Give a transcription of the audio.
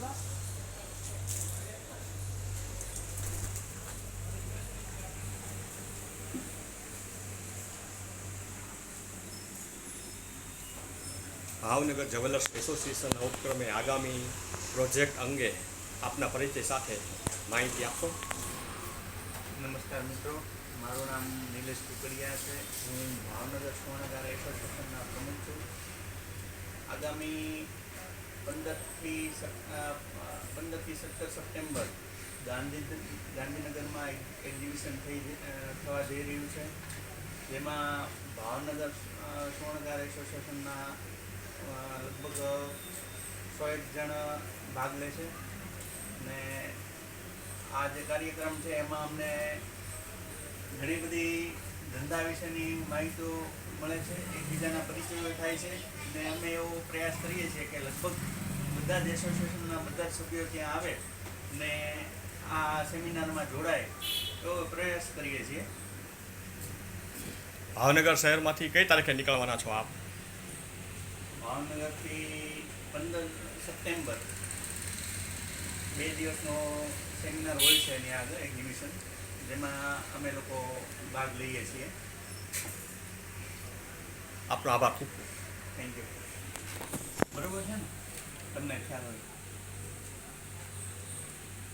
Bhavnagar jewellers association ઉપક્રમે આગામી project અંગે આપના પરિચય સાથે માહિતી આપશો? નમસ્કાર મિત્રો. મારું નામ નિલેશ કુકડિયા છે. હું ભાવનગર સુવર્ણકાર એસોસિએશનના પ્રમુખ છું. આગામી પંદરથી પંદરથી સત્તર સપ્ટેમ્બર ગાંધી ગાંધીનગરમાં એક એક્ઝિબિશન થઈ થવા જઈ રહ્યું છે. જેમાં ભાવનગર સુવર્ણકાર એસોસિએશનના લગભગ સો એક જણ ભાગ લે છે. ને આ જે કાર્યક્રમ છે, એમાં અમને ઘણી બધી ધંધા વિશેની માહિતીઓ મળે છે એકબીજાના પરિચયો થાય છે અને અમે એવો પ્રયાસ કરીએ છીએ કે લગભગ બધા જ એસોસિએશનના બધા જ સભ્યો ત્યાં આવે ને આ સેમિનારમાં જોડાય એવો પ્રયાસ કરીએ છીએ. ભાવનગર શહેરમાંથી કઈ તારીખે નીકળવાના છો આપ? ભાવનગરથી પંદર સપ્ટેમ્બર. બે દિવસનો સેમિનાર હોય છે એની આગળ એક્ઝિબિશન જેમાં અમે લોકો ભાગ લઈએ છીએ. આપણો આભાર ખૂબ થેન્ક યુ બરોબર છે ને? તમને ખ્યાલ હોય